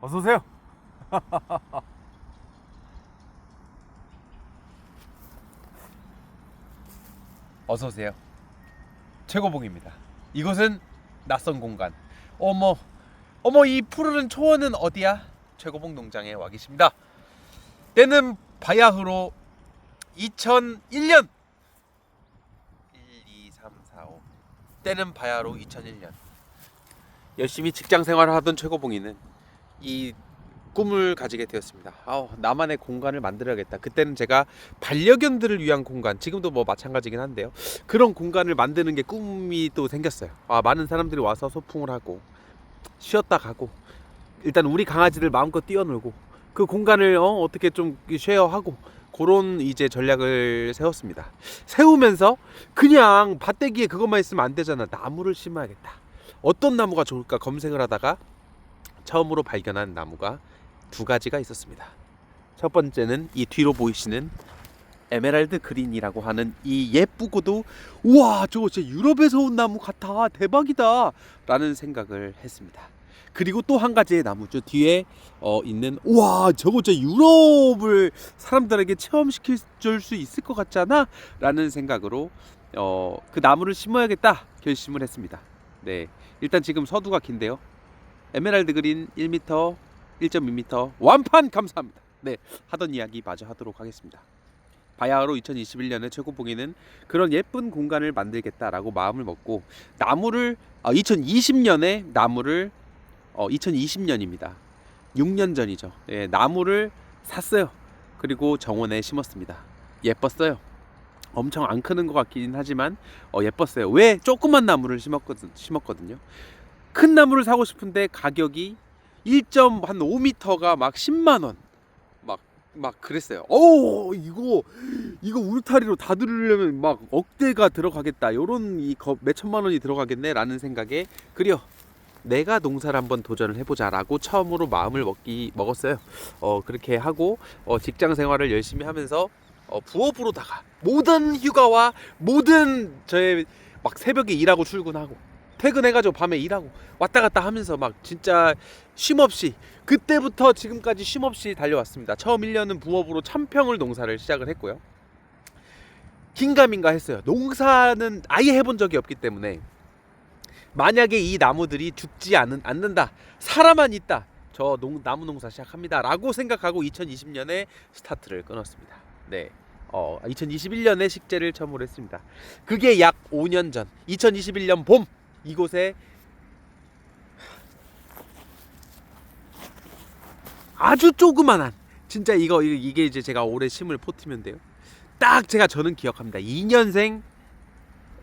어서 오세요. 어서 오세요. 최고봉입니다. 이곳은 낯선 공간. 어머, 어머 이 푸르른 초원은 어디야? 최고봉 농장에 와 계십니다. 때는 바야흐로 2001년 1, 2, 3, 4, 5 때는 바야흐로 2001년 열심히 직장 생활을 하던 최고봉이는 이 꿈을 가지게 되었습니다. 아우, 나만의 공간을 만들어야겠다. 그때는 제가 반려견들을 위한 공간, 지금도 뭐 마찬가지긴 한데요. 그런 공간을 만드는 게 꿈이 또 생겼어요. 아, 많은 사람들이 와서 소풍을 하고 쉬었다 가고 일단 우리 강아지들 마음껏 뛰어놀고 그 공간을 어, 어떻게 좀 쉐어하고 그런 이제 전략을 세웠습니다. 세우면서 그냥 밭대기에 그것만 있으면 안 되잖아. 나무를 심어야겠다. 어떤 나무가 좋을까 검색을 하다가 처음으로 발견한 나무가 두 가지가 있었습니다. 첫 번째는 이 뒤로 보이시는 에메랄드 그린이라고 하는 이 예쁘고도 우와 저거 진짜 유럽에서 온 나무 같아 대박이다 라는 생각을 했습니다. 그리고 또 한 가지의 나무죠 뒤에 어, 있는 우와 저거 진짜 유럽을 사람들에게 체험시킬 줄수 있을 것 같잖아 라는 생각으로 어, 그 나무를 심어야겠다 결심을 했습니다. 네 일단 지금 서두가 긴데요. 에메랄드 그린 1m, 1.2m 완판 감사합니다. 네 하던 이야기 마저 하도록 하겠습니다. 바야흐로 2021년에 최고봉이는 그런 예쁜 공간을 만들겠다라고 마음을 먹고 나무를 아, 2020년에 나무를 어, 2020년입니다. 6년 전이죠. 예, 나무를 샀어요. 그리고 정원에 심었습니다. 예뻤어요. 엄청 안 크는 것 같긴 하지만 어, 예뻤어요. 왜 조그만 나무를 심었거든, 심었거든요. 큰 나무를 사고 싶은데 가격이 1.5m가 막 10만 원. 막, 막 그랬어요. 오, 이거, 이거 울타리로 다 들으려면 막 억대가 들어가겠다. 요런 이 거- 몇천만 원이 들어가겠네. 라는 생각에, 그려. 내가 농사를 한번 도전을 해보자라고 처음으로 마음을 먹기 먹었어요. 어 그렇게 하고 어, 직장 생활을 열심히 하면서 어, 부업으로다가 모든 휴가와 모든 저의 막 새벽에 일하고 출근하고 퇴근해가지고 밤에 일하고 왔다 갔다 하면서 막 진짜 쉼 없이 그때부터 지금까지 쉼 없이 달려왔습니다. 처음 1년은 부업으로 참평을 농사를 시작을 했고요. 긴가민가 했어요. 농사는 아예 해본 적이 없기 때문에 만약에 이 나무들이 죽지 않은, 않는다 살아만 있다 저 농, 나무 농사 시작합니다 라고 생각하고 2020년에 스타트를 끊었습니다 네 어, 2021년에 식재를 처음으로 했습니다 그게 약 5년 전 2021년 봄 이곳에 아주 조그만한 진짜 이거 이게- 이제 제가 올해 심을 포트면데요 딱 제가 저는 기억합니다 2년생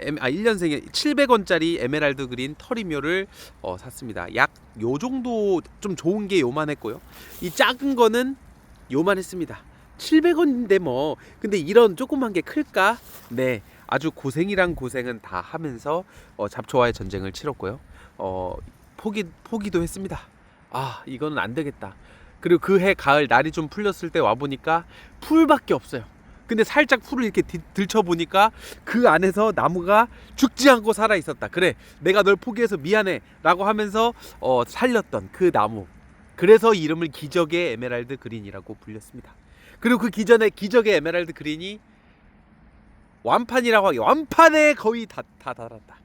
엠, 아 1년생에 700원짜리 에메랄드 그린 터리묘를 어, 샀습니다. 약 요 정도 좀 좋은 게 요만했고요. 이 작은 거는 요만했습니다. 700원인데 뭐 근데 이런 조그만 게 클까? 네. 아주 고생이란 고생은 다 하면서 어, 잡초와의 전쟁을 치렀고요. 어, 포기 포기도 했습니다. 아, 이거는 안 되겠다. 그리고 그 해 가을 날이 좀 풀렸을 때 와 보니까 풀밖에 없어요. 근데 살짝 풀을 이렇게 디- 들쳐 보니까 그 안에서 나무가 죽지 않고 살아 있었다. 그래, 내가 널 포기해서 미안해라고 하면서 어, 살렸던 그 나무. 그래서 이름을 기적의 에메랄드 그린이라고 불렸습니다. 그리고 그 기전의 기적의 에메랄드 그린이 완판이라고 하기 완판에 거의 다, 다 달았다.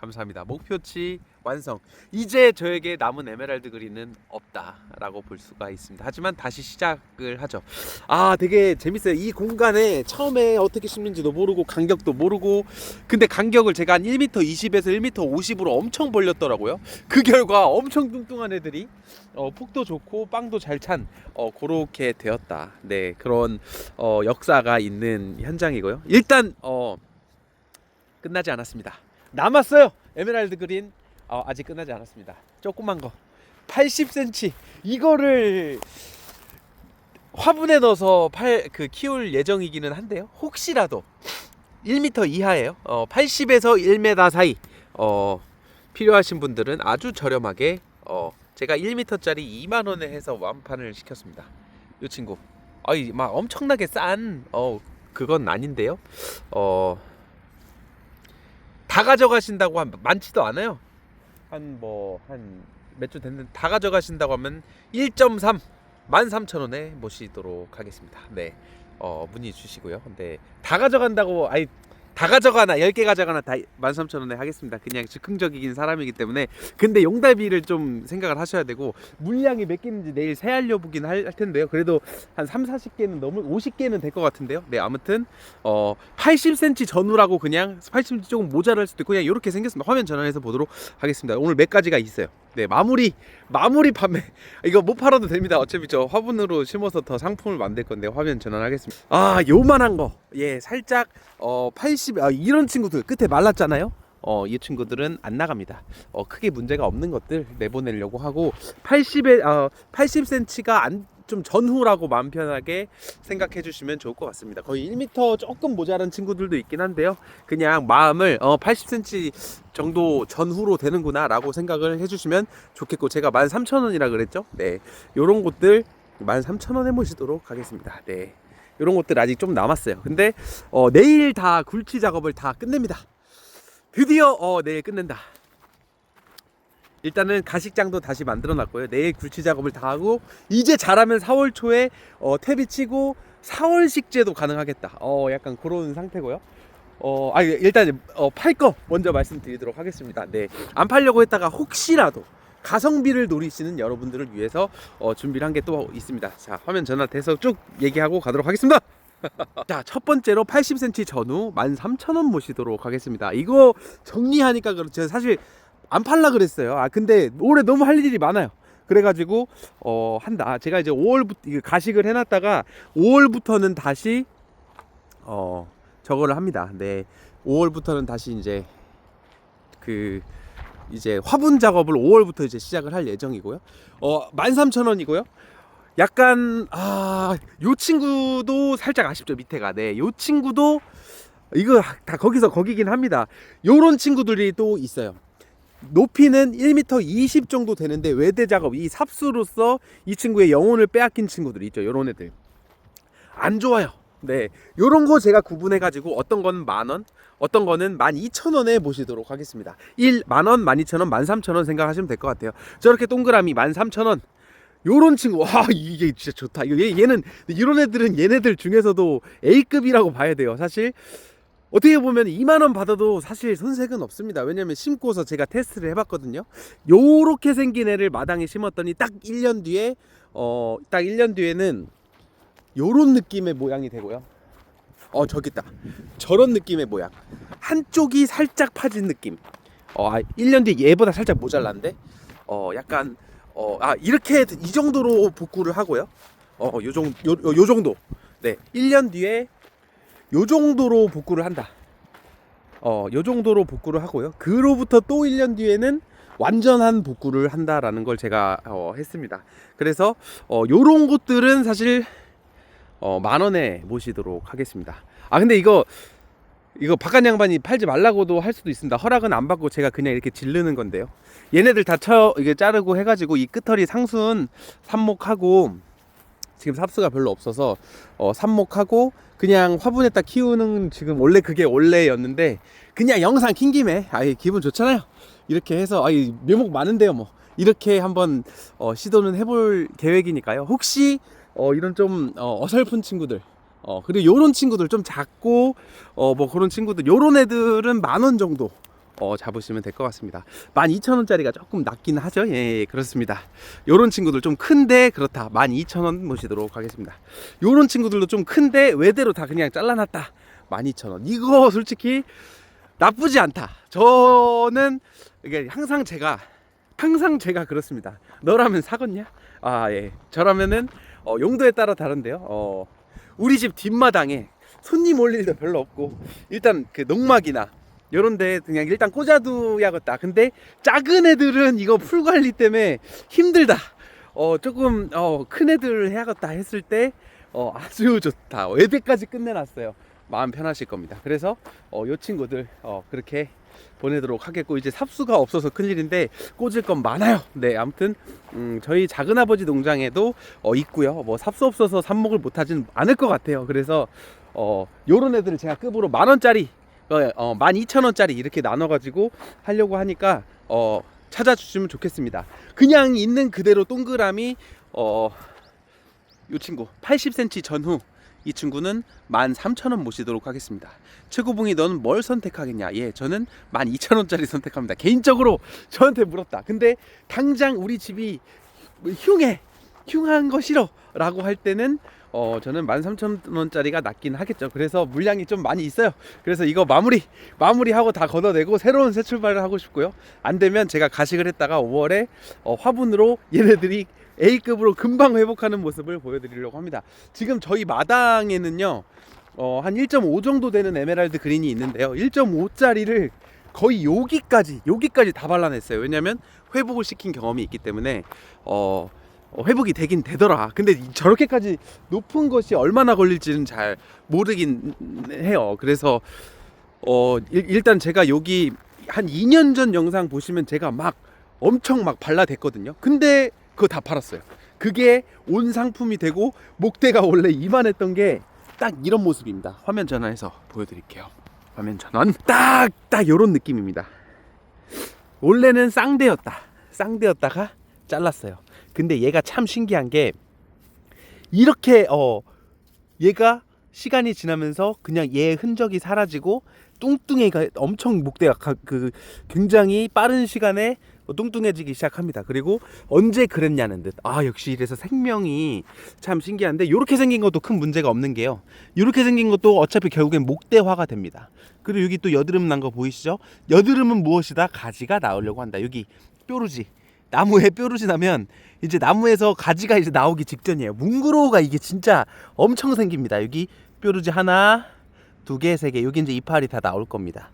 감사합니다. 목표치 완성. 이제 저에게 남은 에메랄드 그린은 없다라고 볼 수가 있습니다. 하지만 다시 시작을 하죠. 아, 되게 재밌어요. 이 공간에 처음에 어떻게 심는지도 모르고 간격도 모르고 근데 간격을 제가 한 1m 20에서 1m 50으로 엄청 벌렸더라고요. 그 결과 엄청 뚱뚱한 애들이 어, 폭도 좋고 빵도 잘찬 어, 그렇게 되었다. 네, 그런 어, 역사가 있는 현장이고요. 일단 어, 끝나지 않았습니다. 남았어요. 에메랄드 그린 어, 아직 끝나지 않았습니다. 조그만 거 80cm 이거를 화분에 넣어서 팔 그 키울 예정이기는 한데요. 혹시라도 1m 이하예요. 어, 80에서 1m 사이 어, 필요하신 분들은 아주 저렴하게 어, 제가 1m짜리 2만 원에 해서 완판을 시켰습니다. 이 친구. 아이 막 엄청나게 싼 어, 그건 아닌데요. 어, 다 가져가신다고 한 많지도 않아요. 한 뭐 한 몇 주 됐는데 다 가져가신다고 하면 1.3 13,000원에 모시도록 하겠습니다. 네. 어, 문의 주시고요. 네. 다 가져간다고 아니 다 가져가나 10개 가져가나 다 13,000원에 하겠습니다. 그냥 즉흥적이긴 사람이기 때문에 근데 용달비를 좀 생각을 하셔야 되고 물량이 몇 개인지 내일 세알려 보긴 할, 할 텐데요. 그래도 한 3, 40개는 넘을 50개는 될 것 같은데요. 네, 아무튼 어 80cm 전후라고 그냥 80cm 조금 모자랄 수도 있고 그냥 이렇게 생겼습니다. 화면 전환해서 보도록 하겠습니다. 오늘 몇 가지가 있어요. 네, 마무리 마무리 판매 이거 못 팔아도 됩니다. 어차피 저 화분으로 심어서 더 상품을 만들 건데 화면 전환하겠습니다. 아, 요만한 거. 예, 살짝 어 80, 아, 이런 친구들 끝에 말랐잖아요. 어, 이 친구들은 안 나갑니다. 어, 크게 문제가 없는 것들 내보내려고 하고 80에 어, 80cm가 안 좀 전후라고 마음 편하게 생각해 주시면 좋을 것 같습니다. 거의 1m 조금 모자란 친구들도 있긴 한데요. 그냥 마음을 어, 80cm 정도 전후로 되는구나 라고 생각을 해주시면 좋겠고 제가 13,000원이라 그랬죠. 네, 요런 곳들 13,000원에 모시도록 하겠습니다. 네. 이런 것들 아직 좀 남았어요. 근데 어, 내일 다 굴치 작업을 다 끝냅니다. 드디어 어, 내일 끝낸다. 일단은 가식장도 다시 만들어 놨고요. 내일 굴치 작업을 다 하고 이제 잘하면 4월 초에 어, 퇴비 치고 4월 식재도 가능하겠다. 어, 약간 그런 상태고요. 어, 아 일단 어, 팔 거 먼저 말씀드리도록 하겠습니다. 네, 안 팔려고 했다가 혹시라도 가성비를 노리시는 여러분들을 위해서 어, 준비를 한 게 또 있습니다. 자, 화면 전환돼서 쭉 얘기하고 가도록 하겠습니다. 자, 첫 번째로 80cm 전후 13,000원 모시도록 하겠습니다. 이거 정리하니까 그렇죠. 사실 안 팔라 그랬어요. 아, 근데 올해 너무 할 일이 많아요. 그래가지고 어 한다. 제가 이제 5월부터 가식을 해놨다가 5월부터는 다시 어 저거를 합니다. 네, 5월부터는 다시 이제 그 이제 화분 작업을 5월부터 이제 시작을 할 예정이고요. 어 13,000원이고요. 약간 아, 요 친구도 살짝 아쉽죠 밑에가. 네, 요 친구도 이거 다 거기서 거기긴 합니다. 요런 친구들이 또 있어요. 높이는 1m 20 정도 되는데 외대 작업 이 삽수로서 이 친구의 영혼을 빼앗긴 친구들이 있죠. 요런 애들 안 좋아요. 네, 요런 거 제가 구분해 가지고 어떤 건 만 원, 어떤 거는 만 이천 원에 모시도록 하겠습니다. 1 만 원, 만 이천 원, 만 삼천 원 생각하시면 될 것 같아요. 저렇게 동그라미 만 삼천 원. 요런 친구 와 이게 진짜 좋다. 얘, 얘는 이런 애들은 얘네들 중에서도 A급이라고 봐야 돼요. 사실 어떻게 보면 2만 원 받아도 사실 손색은 없습니다. 왜냐면 심고서 제가 테스트를 해봤거든요. 요렇게 생긴 애를 마당에 심었더니 딱 1년 뒤에 어 딱 1년 뒤에는 요런 느낌의 모양이 되고요. 어 저기 있다. 저런 느낌의 모양. 한쪽이 살짝 파진 느낌. 어 아, 1년 뒤에 얘보다 살짝 모자란데. 어 약간 어 아 이렇게 이 정도로 복구를 하고요. 어요 정도 요, 요, 요 정도. 네. 1년 뒤에 요 정도로 복구를 한다. 어, 요 정도로 복구를 하고요. 그로부터 또 1년 뒤에는 완전한 복구를 한다라는 걸 제가 어, 했습니다. 그래서 어, 요런 곳들은 사실 어, 만 원에 모시도록 하겠습니다. 아 근데 이거 이거 바깥 양반이 팔지 말라고도 할 수도 있습니다. 허락은 안 받고 제가 그냥 이렇게 질르는 건데요. 얘네들 다 쳐 이게 자르고 해가지고 이 끝털이 상순 삽목하고 지금 삽수가 별로 없어서 어, 삽목하고 그냥 화분에다 키우는 지금 원래 그게 원래였는데 그냥 영상 킨 김에 아이 기분 좋잖아요. 이렇게 해서 아이 묘목 많은데요 뭐 이렇게 한번 어, 시도는 해볼 계획이니까요. 혹시 어, 이런 좀 어, 어설픈 친구들 어, 그리고 요런 친구들 좀 작고 어, 뭐 그런 친구들 요런 애들은 만 원 정도 어, 잡으시면 될 것 같습니다. 12,000원짜리가 조금 낮긴 하죠. 예, 예, 그렇습니다. 요런 친구들 좀 큰데 그렇다. 12,000원 모시도록 하겠습니다. 요런 친구들도 좀 큰데 외대로 다 그냥 잘라놨다. 12,000원. 이거 솔직히 나쁘지 않다. 저는 이게 항상 제가 항상 제가 그렇습니다. 너라면 사겠냐? 아, 예. 저라면은 어, 용도에 따라 다른데요. 어, 우리 집 뒷마당에 손님 올 일 도 별로 없고 일단 그 농막이나 요런데 그냥 일단 꽂아두야겠다. 근데 작은 애들은 이거 풀 관리 때문에 힘들다. 어 조금 어 큰 애들 해야겠다 했을 때 어 아주 좋다. 외대까지 끝내놨어요. 마음 편하실 겁니다. 그래서 어 요 친구들 어 그렇게 보내도록 하겠고 이제 삽수가 없어서 큰일인데 꽂을 건 많아요. 네 아무튼 음, 저희 작은 아버지 농장에도 어, 있고요. 뭐 삽수 없어서 삽목을 못하진 않을 것 같아요. 그래서 어 요런 애들을 제가 급으로 만 원짜리 어, 어 12,000원짜리 이렇게 나눠 가지고 하려고 하니까 어 찾아주시면 좋겠습니다. 그냥 있는 그대로 동그라미 어, 이 친구 80cm 전후 이 친구는 13,000원 모시도록 하겠습니다. 최고봉이 너는 뭘 선택하겠냐? 예, 저는 12,000원짜리 선택합니다. 개인적으로 저한테 물었다. 근데 당장 우리 집이 흉해, 흉한 거 싫어 라고 할 때는 어 저는 13,000원짜리가 낫긴 하겠죠. 그래서 물량이 좀 많이 있어요. 그래서 이거 마무리 마무리하고 다 걷어내고 새로운 새 출발을 하고 싶고요. 안 되면 제가 가식을 했다가 5월에 어, 화분으로 얘네들이 A급으로 금방 회복하는 모습을 보여드리려고 합니다. 지금 저희 마당에는요, 어, 한 1.5 정도 되는 에메랄드 그린이 있는데요. 1.5짜리를 거의 여기까지, 여기까지 다 발라냈어요. 왜냐면 회복을 시킨 경험이 있기 때문에, 어, 어, 회복이 되긴 되더라. 근데 이- 저렇게까지 높은 것이 얼마나 걸릴지는 잘 모르긴 해요. 그래서, 어, 일, 일단 제가 여기 한 2년 전 영상 보시면 제가 막 엄청 막 발라댔거든요. 근데 그거 다 팔았어요. 그게 온 상품이 되고 목대가 원래 이만했던 게 딱 이런 모습입니다. 화면 전환해서 보여드릴게요. 화면 전환. 딱딱 이런 느낌입니다. 원래는 쌍대였다. 쌍대였다가 잘랐어요. 근데 얘가 참 신기한 게 이렇게 어 얘가 시간이 지나면서 그냥 얘의 흔적이 사라지고 뚱뚱해가 엄청 목대가 가- 그 굉장히 빠른 시간에 뚱뚱해지기 시작합니다. 그리고 언제 그랬냐는 듯. 아 역시 이래서 생명이 참 신기한데 이렇게 생긴 것도 큰 문제가 없는 게요. 이렇게 생긴 것도 어차피 결국엔 목대화가 됩니다. 그리고 여기 또 여드름 난 거 보이시죠? 여드름은 무엇이다? 가지가 나오려고 한다. 여기 뾰루지. 나무에 뾰루지 나면 이제 나무에서 가지가 이제 나오기 직전이에요. 뭉그로우가 이게 진짜 엄청 생깁니다. 여기 뾰루지 하나, 두 개, 세 개. 여기 이제 이파리 다 나올 겁니다.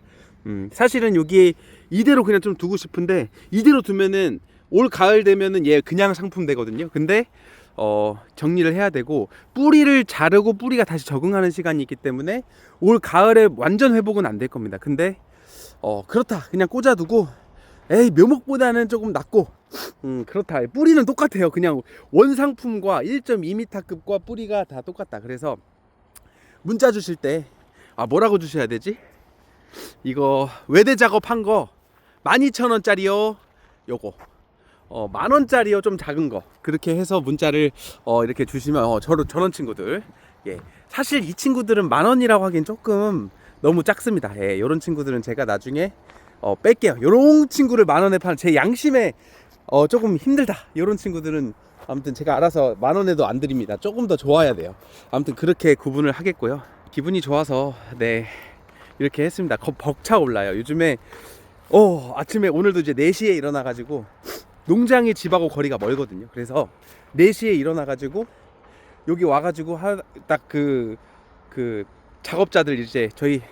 음, 사실은 여기 이대로 그냥 좀 두고 싶은데 이대로 두면은 올 가을 되면은 얘 그냥 상품 되거든요. 근데 어, 정리를 해야 되고 뿌리를 자르고 뿌리가 다시 적응하는 시간이 있기 때문에 올 가을에 완전 회복은 안 될 겁니다. 근데 어, 그렇다. 그냥 꽂아두고 에이 묘목보다는 조금 낫고 음 그렇다. 뿌리는 똑같아요. 그냥 원상품과 1.2m급과 뿌리가 다 똑같다. 그래서 문자 주실 때 아 뭐라고 주셔야 되지? 이거 외대 작업한 거 12,000원짜리요. 요거. 어 만 원짜리요. 좀 작은 거. 그렇게 해서 문자를 어 이렇게 주시면 어 저런 저런 친구들. 예. 사실 이 친구들은 만 원이라고 하기엔 조금 너무 작습니다. 예 요런 친구들은 제가 나중에 어, 뺄게요. 요런 친구를 만 원에 파는 제 양심에 어, 조금 힘들다. 요런 친구들은 아무튼 제가 알아서 만 원에도 안 드립니다. 조금 더 좋아야 돼요. 아무튼 그렇게 구분을 하겠고요. 기분이 좋아서 네 이렇게 했습니다. 거- 벅차 올라요. 요즘에 어 아침에 오늘도 이제 4시에 일어나 가지고 농장이 집하고 거리가 멀거든요. 그래서 4시에 일어나 가지고 여기 와 가지고 딱그그 작업자들 이제 저희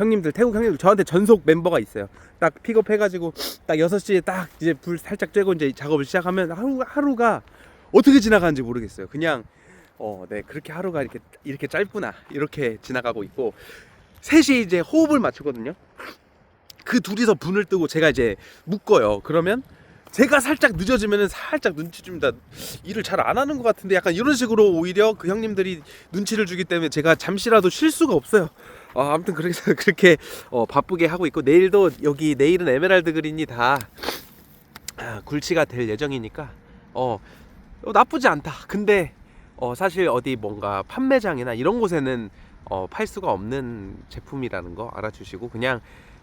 형님들 태국 형님들 저한테 전속 멤버가 있어요. 딱 픽업 해가지고 딱 6시에 딱 이제 불 살짝 쬐고 이제 작업을 시작하면 하루 하루가 어떻게 지나가는지 모르겠어요. 그냥 어 네 그렇게 하루가 이렇게 이렇게 짧구나 이렇게 지나가고 있고 셋이 이제 호흡을 맞추거든요. 그 둘이서 분을 뜨고 제가 이제 묶어요. 그러면 제가 살짝 늦어지면은 살짝 눈치 줍니다. 일을 잘 안 하는 것 같은데 약간 이런 식으로 오히려 그 형님들이 눈치를 주기 때문에 제가 잠시라도 쉴 수가 없어요. 어, 아무튼 그래서 그렇게 어, 바쁘게 하고 있고 내일도 여기 내일은 에메랄드 그린이 다 아, 굴치가 될 예정이니까 어, 어, 나쁘지 않다. 근데 어, 사실 어디 뭔가 판매장이나 이런 곳에는 어, 팔 수가 없는 제품이라는 거 알아주시고 그냥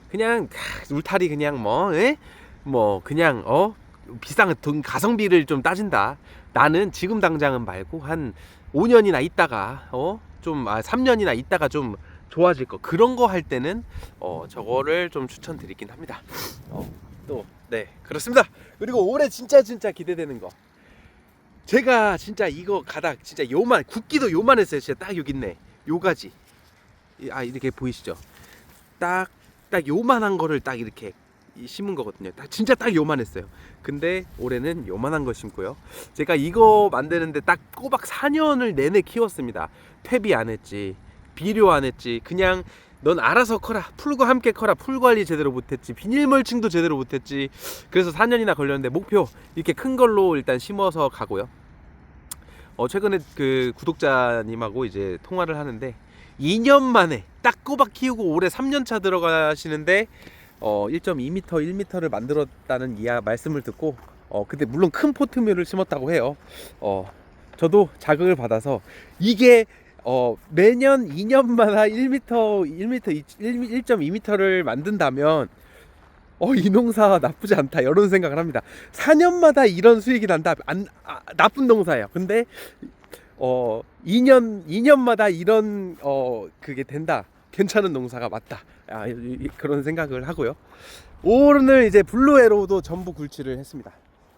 그냥 캬, 울타리 그냥 뭐 에? 뭐 그냥 어 비싼 돈 가성비를 좀 따진다. 나는 지금 당장은 말고 한 5년이나 있다가 어좀 아, 3년이나 있다가 좀 좋아질 거 그런 거 할 때는 어 저거를 좀 추천드리긴 합니다. 어 또 네 그렇습니다. 그리고 올해 진짜 진짜 기대되는 거 제가 진짜 이거 가닥 진짜 요만 굵기도 요만했어요. 진짜 딱 여기 있네. 요가지 이- 아 이렇게 보이시죠? 딱 딱 요만한 거를 딱 이렇게 이- 심은 거거든요. 딱 진짜 딱 요만했어요. 근데 올해는 요만한 거 심고요. 제가 이거 만드는데 딱 꼬박 4년을 내내 키웠습니다. 퇴비 안 했지, 비료 안 했지, 그냥 넌 알아서 커라, 풀과 함께 커라, 풀 관리 제대로 못했지, 비닐 멀칭도 제대로 못했지. 그래서 4년이나 걸렸는데 목표 이렇게 큰 걸로 일단 심어서 가고요. 어 최근에 그 구독자님하고 이제 통화를 하는데 2년 만에 딱 꼬박 키우고 올해 3년 차 들어가시는데 어 1.2m, 1m를 만들었다는 이야 말씀을 듣고 어 근데 물론 큰 포트묘를 심었다고 해요. 어 저도 자극을 받아서 이게 어 매년 2년마다 1m, 1m, 1.2m를 만든다면 어 이 농사 나쁘지 않다 이런 생각을 합니다. 4년마다 이런 수익이 난다 안 아, 나쁜 농사예요. 근데 어 2년 2년마다 이런 어 그게 된다. 괜찮은 농사가 맞다. 아, 그런 생각을 하고요. 오늘 이제 블루에로도 전부 굴치를 했습니다.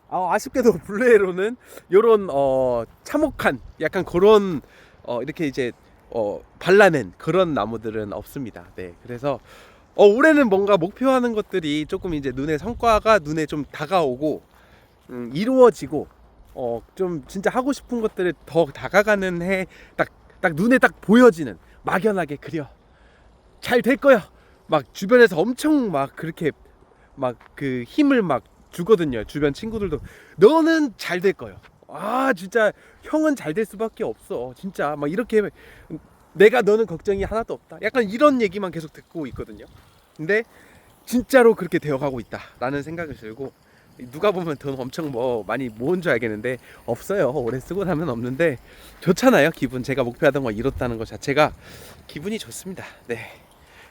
아, 아쉽게도 블루에로는 요런 어 참혹한 약간 그런 어 이렇게 이제 어 발라낸 그런 나무들은 없습니다. 네. 그래서 어 올해는 뭔가 목표하는 것들이 조금 이제 눈에 성과가 눈에 좀 다가오고 음, 이루어지고 어 좀 진짜 하고 싶은 것들을 더 다가가는 해 딱 딱 눈에 딱 보여지는 막연하게 그려 잘 될 거야 막 주변에서 엄청 막 그렇게 막 그 힘을 막 주거든요 주변 친구들도 너는 잘 될 거야 아 진짜 형은 잘 될 수밖에 없어 진짜 막 이렇게 내가 너는 걱정이 하나도 없다 약간 이런 얘기만 계속 듣고 있거든요 근데 진짜로 그렇게 되어가고 있다라는 생각이 들고 누가 보면 돈 엄청 뭐 많이 모은 줄 알겠는데 없어요. 오래 쓰고 나면 없는데 좋잖아요. 기분 제가 목표하던 거 이뤘다는 것 자체가 기분이 좋습니다. 네.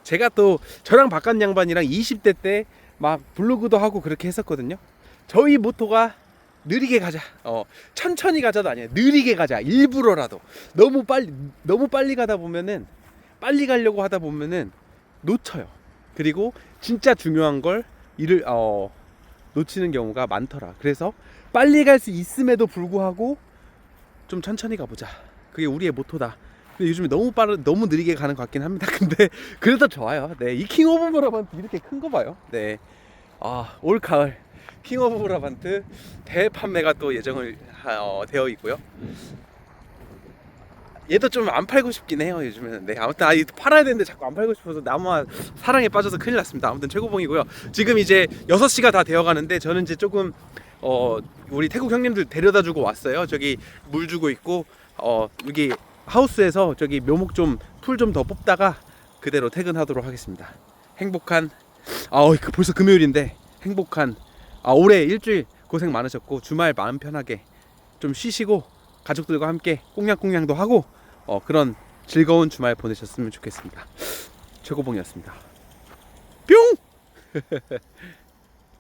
제가 또 저랑 바깥 양반이랑 20대 때 막 블로그도 하고 그렇게 했었거든요. 저희 모토가 느리게 가자. 어, 천천히 가자도 아니에요. 느리게 가자. 일부러라도. 너무 빨리 너무 빨리 가다 보면은 빨리 가려고 하다 보면은 놓쳐요. 그리고 진짜 중요한 걸 일을 어 놓치는 경우가 많더라. 그래서 빨리 갈 수 있음에도 불구하고 좀 천천히 가보자. 그게 우리의 모토다. 근데 요즘에 너무 빠르, 너무 느리게 가는 것 같긴 합니다. 근데 그래도 좋아요. 네, 이 킹 오브 브라반트 이렇게 큰 거 봐요. 네, 아, 올 가을 킹 오브 브라반트 대판매가 또 예정을 하- 어, 되어 있고요. 얘도 좀 안 팔고 싶긴 해요 요즘에는. 네 아무튼 아 이거 팔아야 되는데 자꾸 안 팔고 싶어서 나무와 사랑에 빠져서 큰일 났습니다. 아무튼 최고봉이고요. 지금 이제 6시가 다 되어 가는데 저는 이제 조금 어 우리 태국 형님들 데려다 주고 왔어요. 저기 물 주고 있고 어 여기 하우스에서 저기 묘목 좀 풀 좀 더 뽑다가 그대로 퇴근하도록 하겠습니다. 행복한 아그 벌써 금요일인데 행복한 아 올해 일주일 고생 많으셨고 주말 마음 편하게 좀 쉬시고 가족들과 함께 꽁냥꽁냥도 하고 어, 그런 즐거운 주말 보내셨으면 좋겠습니다. 최고봉이었습니다. 뿅!